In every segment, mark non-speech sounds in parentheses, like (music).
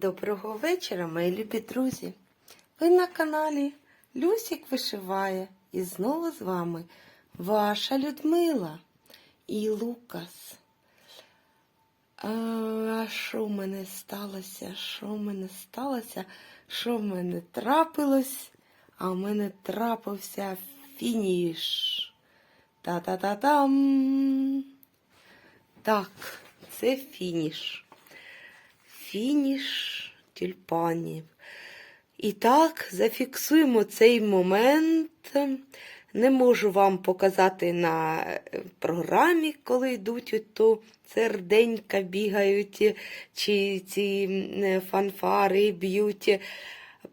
Доброго вечора, мої любі друзі! Ви на каналі Люсік вишиває і знову з вами ваша Людмила і Лукас. А що в мене сталося? Що в мене сталося? Що в мене трапилось? А в мене трапився фініш. Та-та-та-там. Так, це фініш фініш тюльпанів. І так, зафіксуємо цей момент. Не можу вам показати на е, програмі, коли йдуть ото серденька бігають, чи ці е, фанфари б'ють.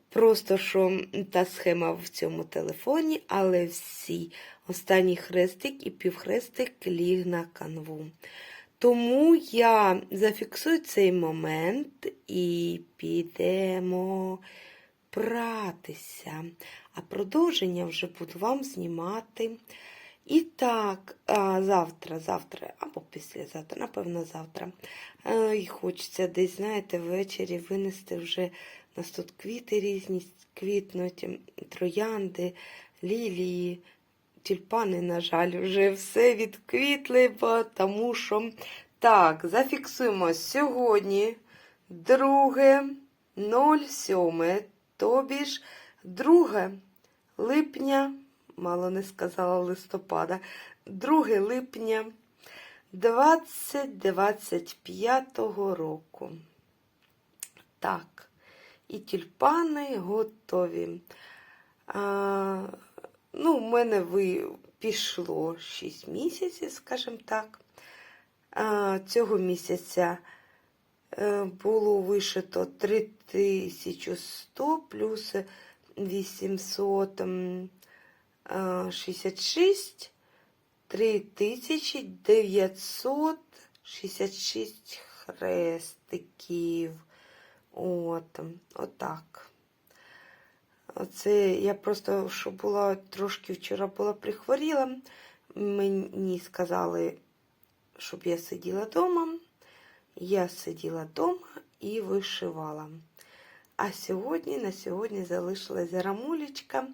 Просто що та схема в цьому телефоні, але всі останній хрестик і півхрестик ліг на канву. Тому я зафіксую цей момент і підемо пратися. А продовження вже буду вам знімати. І так, завтра, завтра, або післязавтра, напевно, завтра. І хочеться десь, знаєте, ввечері винести вже нас тут квіти різні квітнуть, троянди, лілії. Тюльпани, на жаль, вже все відквітли, тому що. Так, зафіксуємо сьогодні 2.07, тобі ж 2 липня, мало не сказала листопада, 2 липня 2025 року. Так, і тюльпани готові. А, Ну, в мене ви пішло 6 місяців, скажімо так. Цього місяця е, було вишито 3100 плюс 866, 3966 хрестиків. От, отак. Оце я просто, що була трошки вчора була прихворіла. Мені сказали, щоб я сиділа вдома. Я сиділа вдома і вишивала. А сьогодні, на сьогодні залишилася рамулечка.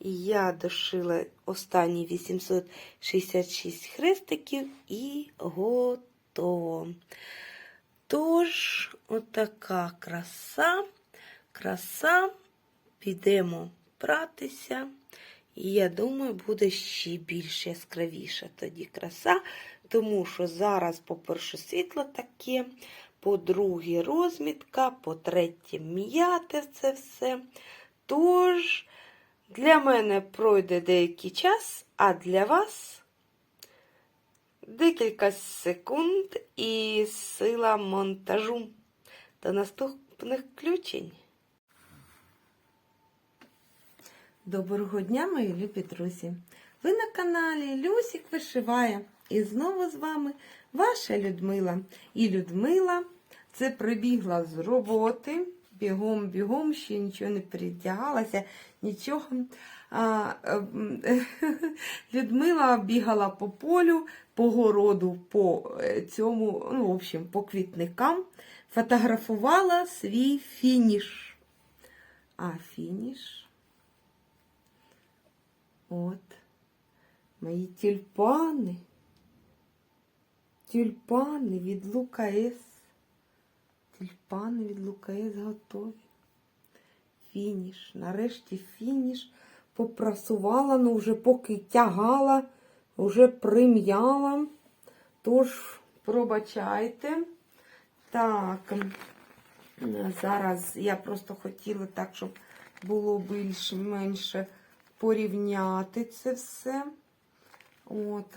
І я дошила останні 866 хрестиків і готово. Тож, отака краса, краса підемо пратися. І я думаю, буде ще більш яскравіша тоді краса, тому що зараз, по-перше, світло таке, по-друге, розмітка, по-третє, м'яте це все. Тож, для мене пройде деякий час, а для вас декілька секунд і сила монтажу. До наступних включень. Доброго дня, мої любі друзі! Ви на каналі Люсік Вишиває. І знову з вами ваша Людмила. І Людмила це прибігла з роботи. Бігом-бігом, ще нічого не передягалася, нічого. А, (laughs) Людмила бігала по полю, по городу, по е, цьому, ну, в общем, по квітникам, фотографувала свій фініш. А фініш. От, мої тюльпани. Тюльпани від Лука С. Тюльпани від Лука С готові. Фініш. Нарешті фініш попрасувала, ну вже поки тягала, вже прим'яла. Тож, пробачайте. Так, зараз я просто хотіла так, щоб було більш-менше порівняти це все. От.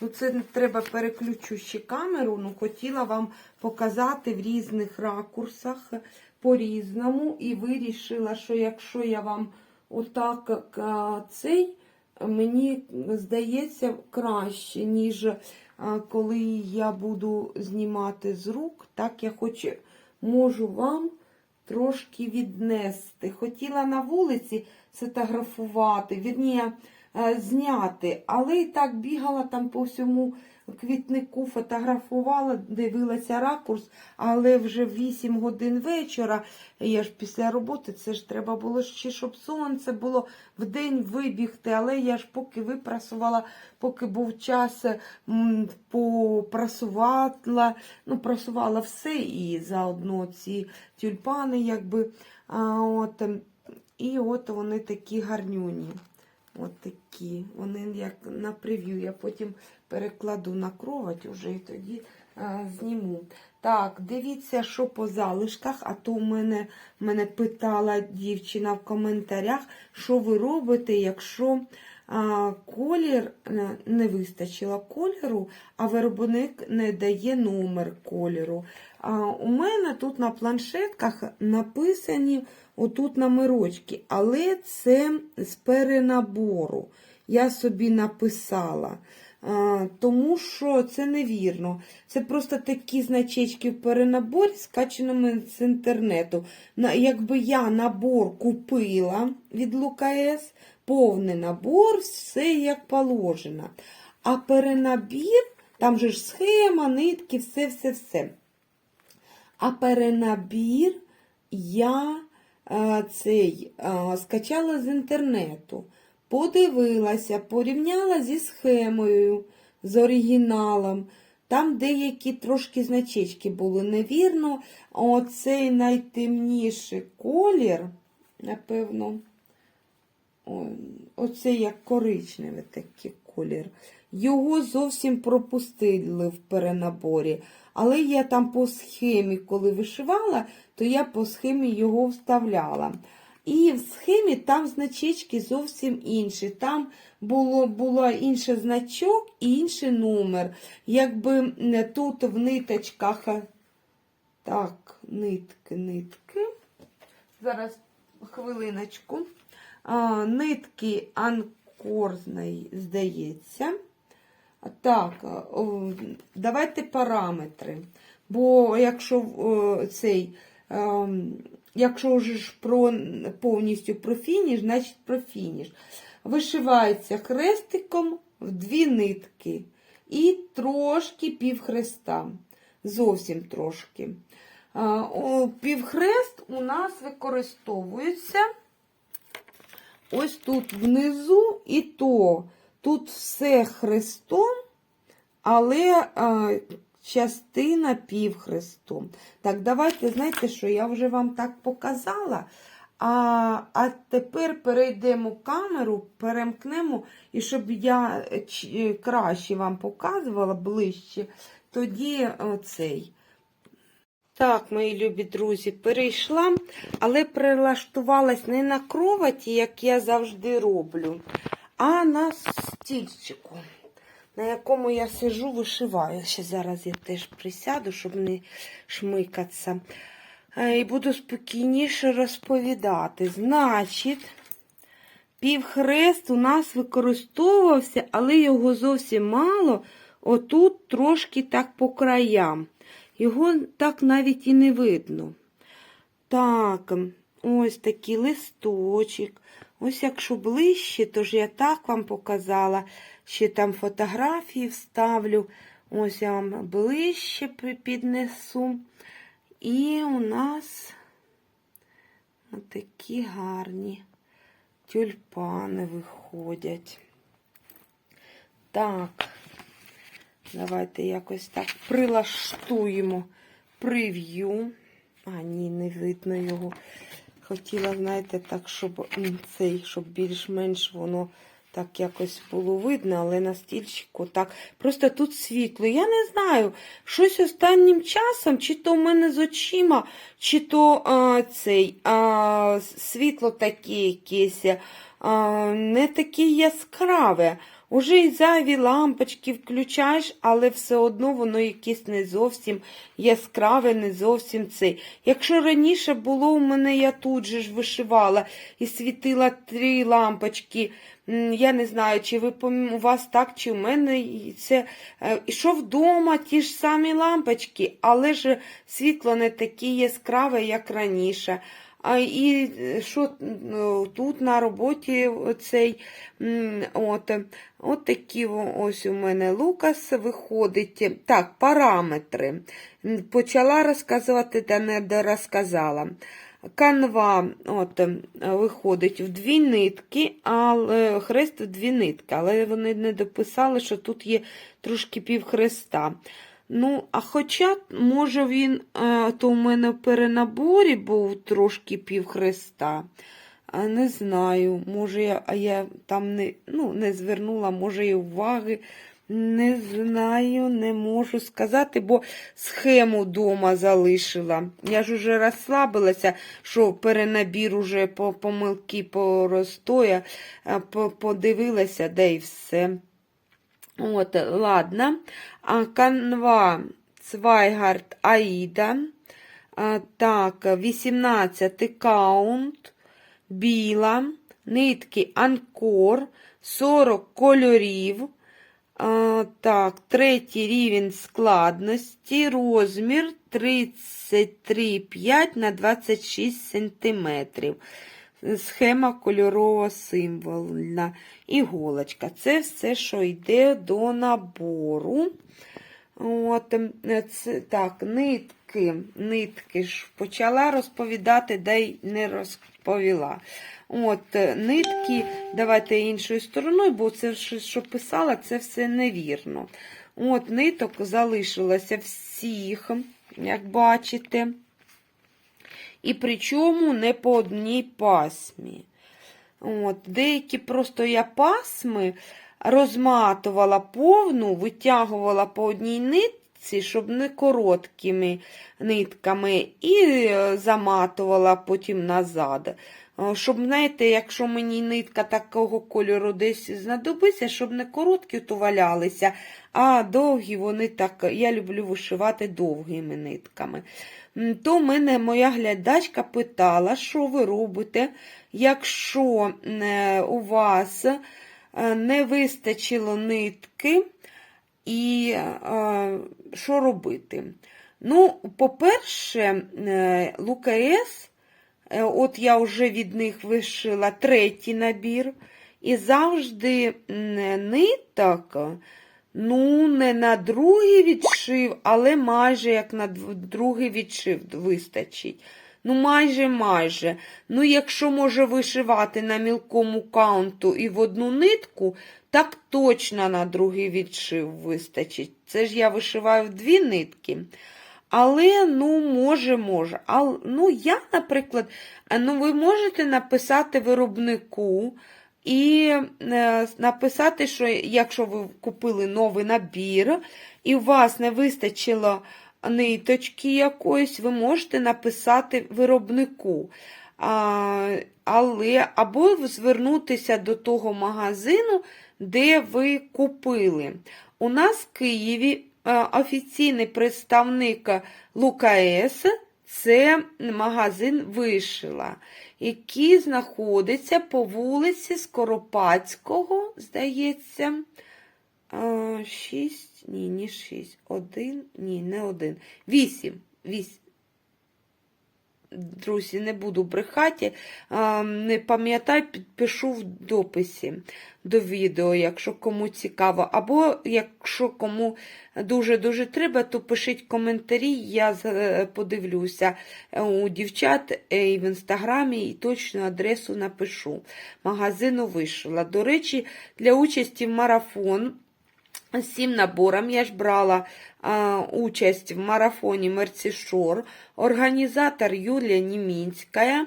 Ну, Це треба переключущі камеру. Ну, хотіла вам показати в різних ракурсах по-різному. І вирішила, що якщо я вам отак цей, мені здається краще, ніж коли я буду знімати з рук. Так я хочу, можу вам трошки віднести. Хотіла на вулиці сфотографувати. Вірні, е, зняти, але і так бігала там по всьому квітнику, фотографувала, дивилася ракурс, але вже 8 годин вечора, я ж після роботи, це ж треба було ще, щоб сонце було в день вибігти, але я ж поки випрасувала, поки був час, попрасувала, ну, прасувала все і заодно ці тюльпани, якби. А, от, і от вони такі гарнюні. От такі. Вони як на прев'ю. Я потім перекладу на кровать уже і тоді а, зніму. Так, дивіться, що по залишках, а то в мене, мене питала дівчина в коментарях, що ви робите, якщо а, колір е, не вистачило кольору, а виробник не дає номер кольору. А, у мене тут на планшетках написані отут номерочки, але це з перенабору. Я собі написала. Тому що це невірно. Це просто такі значечки в перенаборі, скачаними з інтернету. На, якби я набор купила від Лукас, повний набор, все як положено. А перенабір, там же ж схема, нитки, все-все-все. А перенабір я цей скачала з інтернету, подивилася, порівняла зі схемою, з оригіналом. Там деякі трошки значечки були невірно. Оцей найтемніший колір, напевно, оцей як коричневий такий колір. Його зовсім пропустили в перенаборі. Але я там по схемі, коли вишивала, то я по схемі його вставляла. І в схемі там значечки зовсім інші. Там було, було інший значок і інший номер. Якби тут в ниточках. Так, нитки, нитки. Зараз хвилиночку. А, нитки анкорзної, здається. Так, давайте параметри. Бо якщо цей, ем, якщо вже ж про, повністю про фініш, значить про фініш. Вишивається хрестиком в дві нитки і трошки півхреста. Зовсім трошки. Півхрест у нас використовується ось тут внизу і то. Тут все хрестом, але а, частина півхрестом. Так, давайте, знаєте, що я вже вам так показала. А а тепер перейдемо камеру, перемкнемо, і щоб я краще вам показувала ближче, тоді оцей. Так, мої любі друзі, перейшла, але прилаштувалась не на кроваті, як я завжди роблю, а на стільчику, на якому я сижу, вишиваю. Ще зараз я теж присяду, щоб не шмикатися. Е, І буду спокійніше розповідати. Значить, півхрест у нас використовувався, але його зовсім мало. Отут трошки так по краям. Його так навіть і не видно. Так, ось такий листочок. Ось якщо ближче, то ж я так вам показала. Ще там фотографії вставлю. Ось я вам ближче піднесу. І у нас такі гарні тюльпани виходять. Так, давайте якось так прилаштуємо прев'ю. А, ні, не видно його. Хотіла, знаєте, так, щоб цей, щоб більш-менш воно так якось було видно, але на стільчику так. Просто тут світло. Я не знаю, щось останнім часом, чи то в мене з очима, чи то а, цей а, світло таке якесь, а, не таке яскраве. Уже й зайві лампочки включаєш, але все одно воно якесь не зовсім яскраве, не зовсім цей. Якщо раніше було у мене, я тут же ж вишивала і світила три лампочки. Я не знаю, чи ви у вас так, чи у мене це. е, Ішов вдома ті ж самі лампочки, але ж світло не таке яскраве, як раніше. А і е, що ну, тут на роботі цей от, от такі ось у мене Лукас виходить. Так, параметри. Почала розказувати, та не розказала. Канва от, е, виходить в дві нитки, але хрест в дві нитки, але вони не дописали, що тут є трошки півхреста. Ну, а хоча, може, він, е, то у мене в перенаборі був трошки півхреста. А не знаю, може я, а я там не, ну, не звернула, може, і уваги. Не знаю, не можу сказати, бо схему вдома залишила. Я ж уже розслабилася, що перенабір уже по помилки поростоя, по- подивилася, де і все. От, ладно. Канва Цвайгард Аїда. Так, 18 каунт, біла, нитки Анкор, 40 кольорів. Так, третій рівень складності, розмір 33,5 на 26 сантиметрів. Схема кольорова символьна. Іголочка. Це все, що йде до набору. От, ем, це, так, нитки, нитки ж почала розповідати, де й не розповіла. От, е, нитки, давайте іншою стороною, бо це що писала, це все невірно. От, ниток залишилося всіх, як бачите. І причому не по одній пасмі. От, деякі просто я пасми розматувала повну, витягувала по одній нитці, щоб не короткими нитками, і е, заматувала потім назад. Е, Щоб, знаєте, якщо мені нитка такого кольору десь знадобиться, щоб не короткі то валялися, а довгі вони так, я люблю вишивати довгими нитками. То мене моя глядачка питала, що ви робите, якщо е, у вас е, не вистачило нитки, і е, що робити? Ну, по-перше, Лукаес, от я вже від них вишила третій набір, і завжди ниток, ну, не на другий відшив, але майже як на другий відшив вистачить. Ну, майже, майже. Ну, якщо може вишивати на мілкому каунту і в одну нитку, так точно на другий відшив вистачить. Це ж я вишиваю в дві нитки. Але, ну, може, може. Ну, я, наприклад, е, ну, ви можете написати виробнику і е, написати, що якщо ви купили новий набір, і у вас не вистачило ниточки якоїсь, ви можете написати виробнику. Але або звернутися до того магазину, де ви купили. У нас в Києві е, офіційний представник Лукаес це магазин Вишила, який знаходиться по вулиці Скоропадського, здається, 6, ні, не 6, 1, ні, не 1, 8, 8. Друзі, не буду брехати, не пам'ятаю, підпишу в дописі до відео, якщо кому цікаво. Або якщо кому дуже-дуже треба, то пишіть коментарі, я подивлюся е, у дівчат е, і в інстаграмі і точну адресу напишу. Магазину вишила. До речі, для участі в марафон цим набором я ж брала а, участь в марафоні Мерцішор, організатор Юлія Німінська.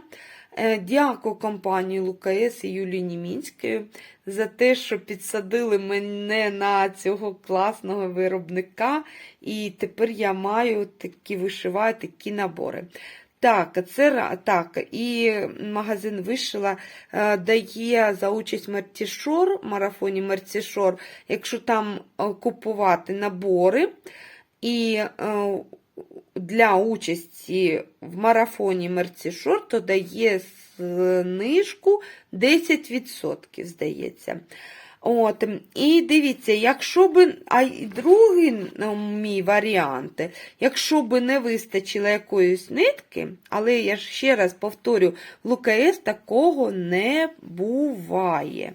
Е, Дякую компанії Лукаес і Юлії Німінської за те, що підсадили мене на цього класного виробника, і тепер я маю такі вишиваю такі набори. Так, це так, і магазин вишила е, дає за участь Мертішор, марафоні Мертішор, якщо там е, купувати набори, і е, для участі в марафоні Мерцішор, то дає знижку 10%, здається. От, і дивіться, якщо би, а й другий ну, мій варіант, якщо би не вистачило якоїсь нитки, але я ж ще раз повторю, в ЛКС такого не буває.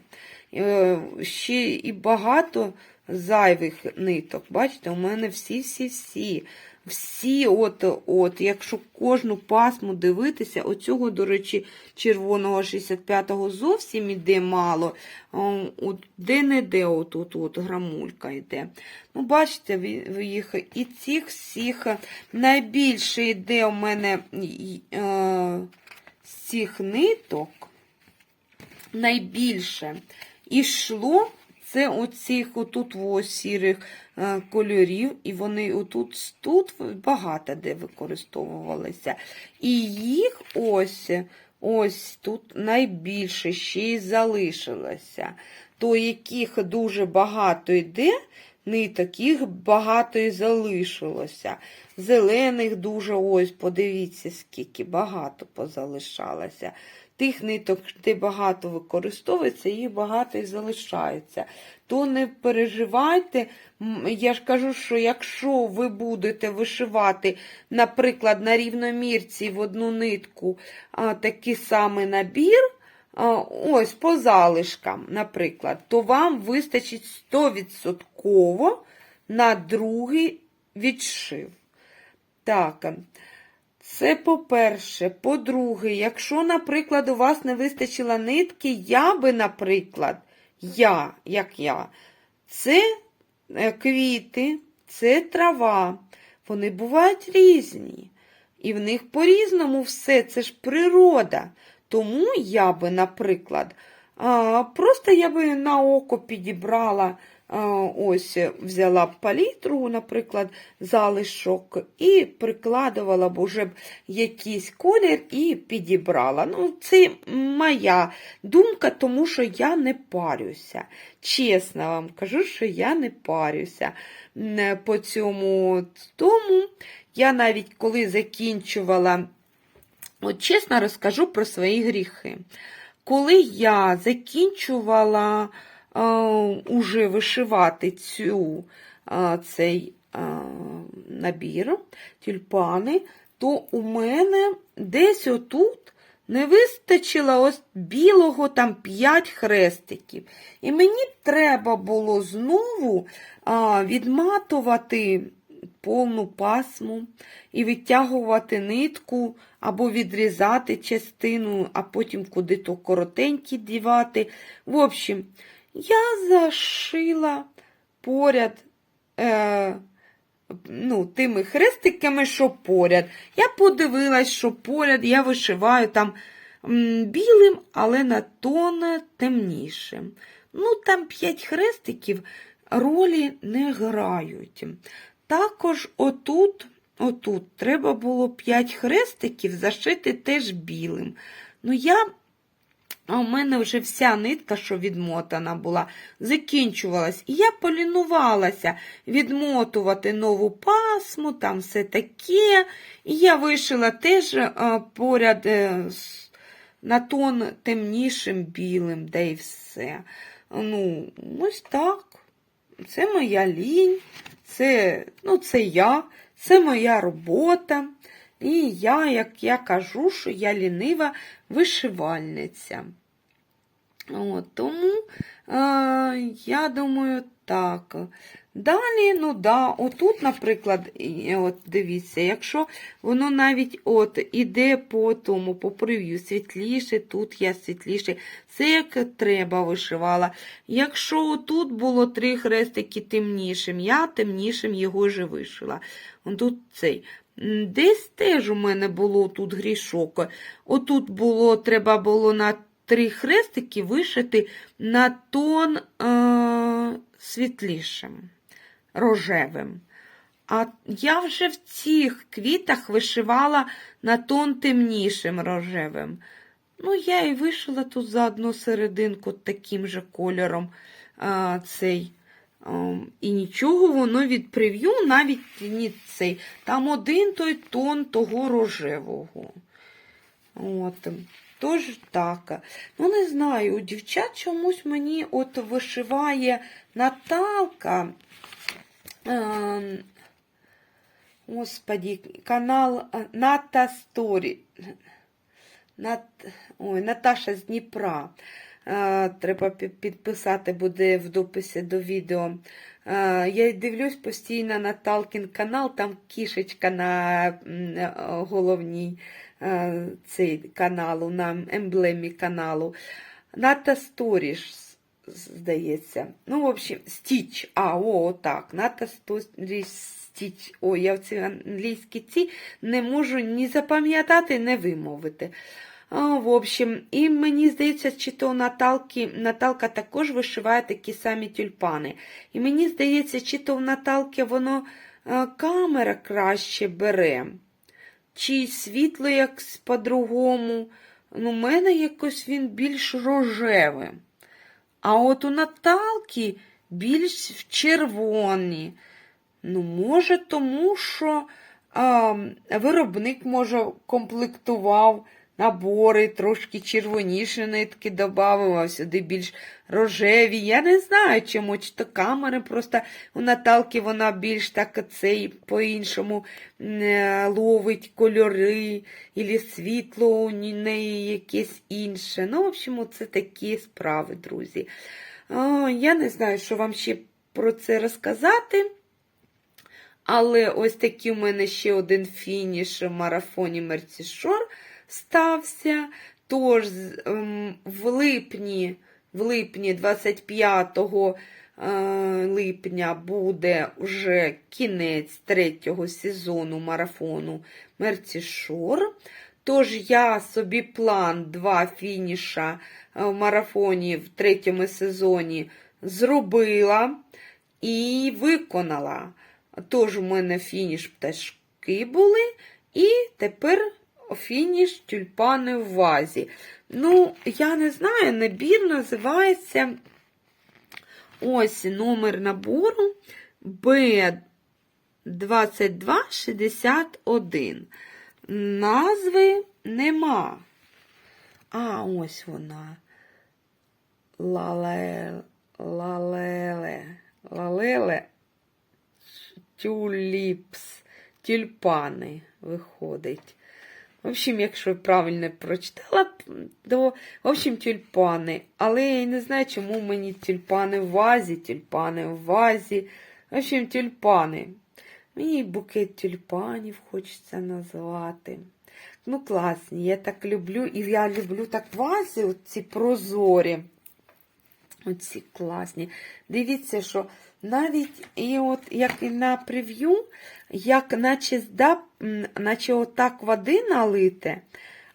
Е, Ще і багато зайвих ниток. Бачите, у мене всі-всі-всі. Всі, от, от, якщо кожну пасму дивитися, оцього, до речі, червоного 65-го зовсім іде мало. От, де-не-де от, от, от, грамулька йде. Ну, бачите, їх і цих всіх найбільше йде у мене е, з цих ниток найбільше ішло це оцих отут сірих кольорів, і вони отут тут багато де використовувалися. І їх ось ось тут найбільше ще й залишилося. То яких дуже багато йде, ниток, їх багато і залишилося. Зелених дуже ось, подивіться, скільки багато позалишалося. Тих ниток, де багато використовується, їх багато і залишається. То не переживайте. Я ж кажу, що якщо ви будете вишивати, наприклад, на рівномірці в одну нитку а, такий самий набір, а, ось по залишкам, наприклад, то вам вистачить 100% на другий відшив. Так. Це по-перше. По-друге, якщо, наприклад, у вас не вистачило нитки, я би, наприклад, я, як я, це е, квіти, це трава. Вони бувають різні. І в них по-різному все, це ж природа. Тому я би, наприклад, просто я би на око підібрала, ось взяла б палітру, наприклад, залишок, і прикладувала б уже б якийсь колір і підібрала. Ну, це моя думка, тому що я не парюся. Чесно вам кажу, що я не парюся по цьому. Тому я навіть коли закінчувала. От чесно розкажу про свої гріхи. Коли я закінчувала е, уже вишивати цю, цей набір тюльпани, то у мене десь отут не вистачило ось білого там 5 хрестиків. І мені треба було знову відматувати повну пасму і витягувати нитку або відрізати частину, а потім куди-то коротенькі дівати. В общем, я зашила поряд е, ну, тими хрестиками, що поряд. Я подивилась, що поряд я вишиваю там білим, але на тон темнішим. Ну, там 5 хрестиків ролі не грають. Також отут, отут треба було 5 хрестиків зашити теж білим. Ну, я, а у мене вже вся нитка, що відмотана була, закінчувалась. І я полінувалася відмотувати нову пасму, там все таке. І я вишила теж а, поряд е, з- на тон темнішим білим, де і все. Ну, ось так. Це моя лінь, це, ну, це я, це моя робота. І я, як я кажу, що я лінива вишивальниця. От, тому е, я думаю, так. Далі, ну да, отут, наприклад, от дивіться, якщо воно навіть от іде по тому, по прев'ю світліше, тут я світліше, це як треба вишивала. Якщо тут було три хрестики темнішим, я темнішим його вже вишила. Тут цей. Десь теж у мене було тут грішок. Отут було, треба було на три хрестики вишити на тон е- світлішим, рожевим. А я вже в цих квітах вишивала на тон темнішим рожевим. Ну, я і вишила тут за одну серединку таким же кольором а, цей. А, і нічого воно від прев'ю навіть не цей. Там один той тон того рожевого. От. Тож так. Ну, не знаю, у дівчат чомусь мені от вишиває Наталка. Е, Господі, канал Ната Сторі. Нат... Ой, Наташа з Дніпра. Е, Треба підписати буде в дописі до відео. Е, Я дивлюсь постійно Наталкін канал, там кішечка на е, головній цей каналу, на емблемі каналу. Ната Сторіш, здається. Ну, в общем, Стіч. А, о, так. Ната Сторіш Стіч. О, я в ці англійські ці не можу ні запам'ятати, ні вимовити. А, в общем, і мені здається, чи то Наталки, Наталка також вишиває такі самі тюльпани. І мені здається, чи то в Наталки воно е, камера краще бере, чи світло якось по-другому. Ну, у мене якось він більш рожевий. А от у Наталки більш в червоні. Ну, може, тому що а, виробник, може, комплектував набори, трошки червоніші нитки додав, а сюди більш рожеві. Я не знаю, чому, чи то камери просто у Наталки вона більш так цей по-іншому е, ловить кольори, і світло у неї якесь інше. Ну, в общем, це такі справи, друзі. А, я не знаю, що вам ще про це розказати. Але ось такий у мене ще один фініш в марафоні Мерцішор стався. Тож ем, в липні, в липні 25 е, липня буде вже кінець третього сезону марафону Мерцішор. Тож я собі план два фініша е, в марафоні в третьому сезоні зробила і виконала. Тож у мене фініш пташки були, і тепер фініш тюльпани в вазі. Ну, я не знаю, набір називається ось номер набору Б2261. Назви нема. А, ось вона. Лале, лалеле, лалеле, тюліпс, тюльпани виходить. В общем, якщо правильно прочитала, то, в общем, тюльпани. Але я не знаю, чому мені тюльпани в вазі, тюльпани в вазі. В общем, тюльпани. Мені букет тюльпанів хочеться назвати. Ну, класні, я так люблю. І я люблю так вази, ці прозорі. Оці класні. Дивіться, що навіть і от як і на прев'ю, як наче здап, наче отак води налите,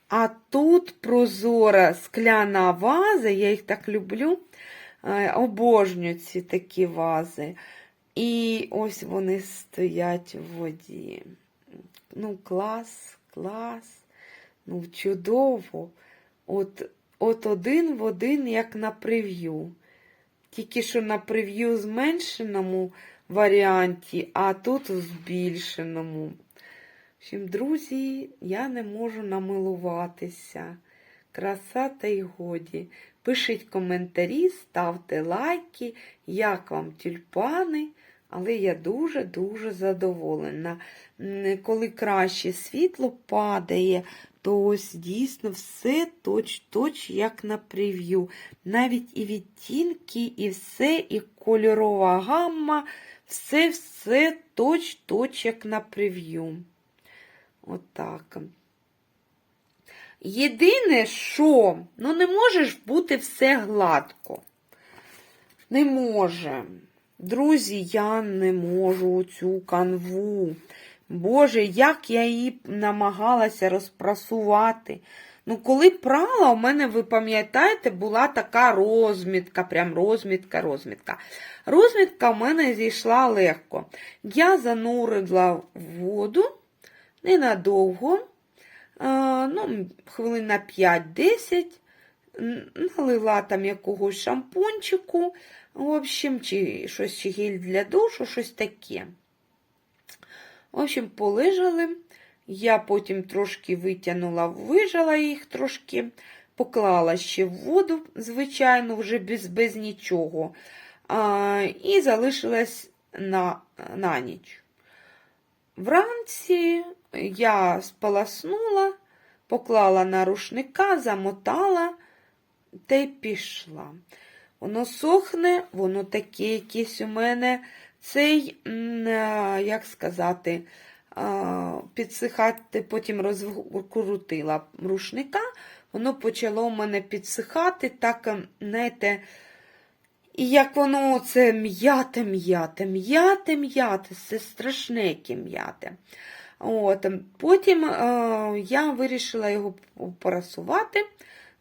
а тут прозора скляна ваза, я їх так люблю, е, обожнюю ці такі вази. І ось вони стоять в воді. Ну, клас, клас, ну, чудово. От, от один в один, як на прев'ю. Тільки що на прев'ю зменшеному варіанті, а тут у збільшеному. Всім, друзі, я не можу намилуватися. Краса та й годі. Пишіть коментарі, ставте лайки, як вам тюльпани. Але я дуже-дуже задоволена. Коли краще світло падає, то ось дійсно все точ-точ, як на прев'ю. Навіть і відтінки, і все, і кольорова гамма, все-все точ-точ, як на прев'ю. Отак. Єдине, що ну не може ж бути все гладко. Не може. Друзі, я не можу цю канву. Боже, як я її намагалася розпрасувати. Ну, коли прала, у мене, ви пам'ятаєте, була така розмітка, прям розмітка, розмітка. Розмітка в мене зійшла легко. Я занурила воду ненадовго, а, ну, хвилин на 5-10, налила там якогось шампунчику, в общем, чи щось чи гель для душу, щось таке. В общем, полежали Я потім трошки витягнула, вижала їх трошки, поклала ще в воду, звичайно, вже без, без нічого. А, і залишилась на, на ніч. Вранці я сполоснула, поклала на рушника, замотала та й пішла. Воно сохне, воно таке якесь у мене цей, як сказати, підсихати, потім розкрутила рушника, воно почало у мене підсихати, так, ем, знаєте, і як воно це м'яте, м'яте, м'яте, м'яте, це страшнеке м'яте. От, ем, потім е, я вирішила його порасувати.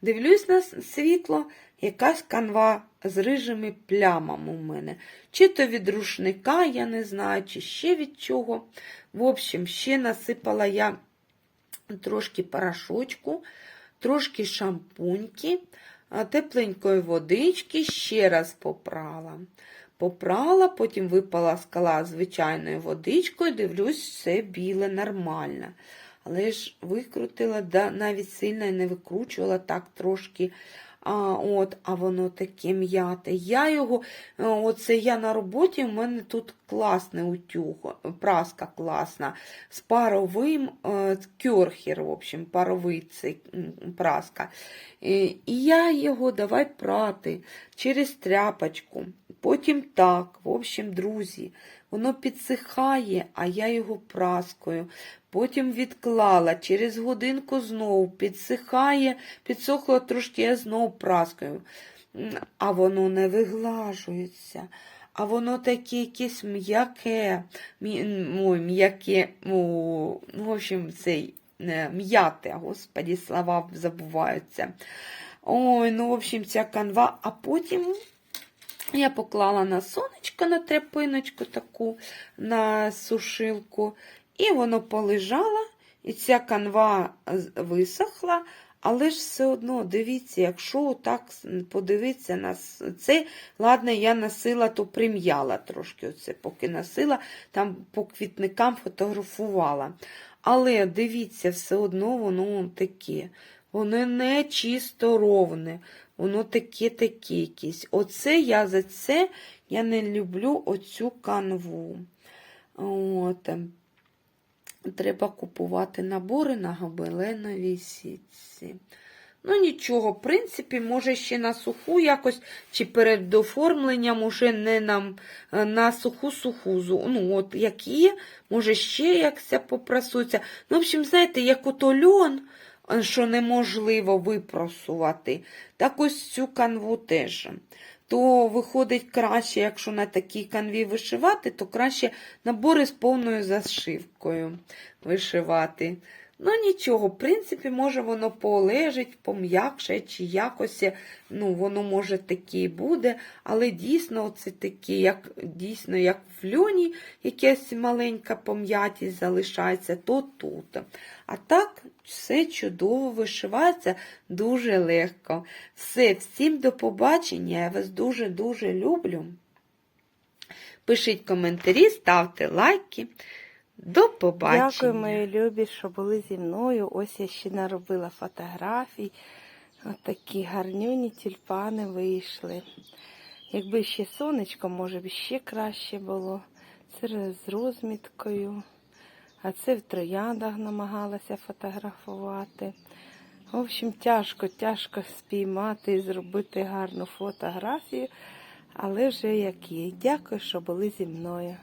Дивлюсь на світло, якась канва з рижими плямами у мене. Чи то від рушника, я не знаю, чи ще від чого. В общем, ще насипала я трошки порошочку, трошки шампуньки, тепленької водички, ще раз попрала. Попрала, потім випала скала звичайною водичкою, дивлюсь, все біле, нормально. Але ж викрутила, навіть сильно не викручувала так трошки. А, от, а воно таке м'яте. Я його, е, оце я на роботі, у мене тут класний утюг, праска класна, з паровим е, кьорхер, в общем, паровий цей праска. І, і я його давай прати через тряпочку. Потім так, в общем, друзі, воно підсихає, а я його праскою. Потім відклала, через годинку знову підсихає, підсохло трошки, я знову праскою. А воно не виглажується. А воно таке якесь м'яке, м'яке, ну, в общем, цей м'яте, господі, слова забуваються. Ой, ну, в общем, ця канва, а потім я поклала на сонечко, на тряпиночку таку, на сушилку, і воно полежало, і ця канва висохла, але ж все одно, дивіться, якщо так подивитися на це, ладно, я носила, то прим'яла трошки, оце, поки носила, там по квітникам фотографувала. Але дивіться, все одно воно таке. Воно не чисто ровне, воно таке-таке якесь. Оце я за це я не люблю оцю канву. От. Треба купувати набори на гобеленовій сітці. Ну, нічого, в принципі, може ще на суху якось, чи перед оформленням уже не нам на суху-суху. Ну, от як є, може ще якся попрасується. Ну, в общем, знаєте, як ото льон, що неможливо випросувати, так ось цю канву теж. То виходить краще, якщо на такій канві вишивати, то краще набори з повною зашивкою вишивати. Ну нічого, в принципі, може воно полежить, пом'якше, чи якось, ну, воно може таке і буде, але дійсно це таке, як дійсно, як в льоні, якась маленька пом'ятість залишається, то тут. А так все чудово вишивається дуже легко. Все, всім до побачення. Я вас дуже-дуже люблю. Пишіть коментарі, ставте лайки. До побачення. Дякую, мої любі, що були зі мною. Ось я ще наробила фотографій. Ось такі гарнюні тюльпани вийшли. Якби ще сонечко, може б ще краще було. Це з розміткою. А це в трояндах намагалася фотографувати. В общем, тяжко, тяжко спіймати і зробити гарну фотографію, але вже як є. Дякую, що були зі мною.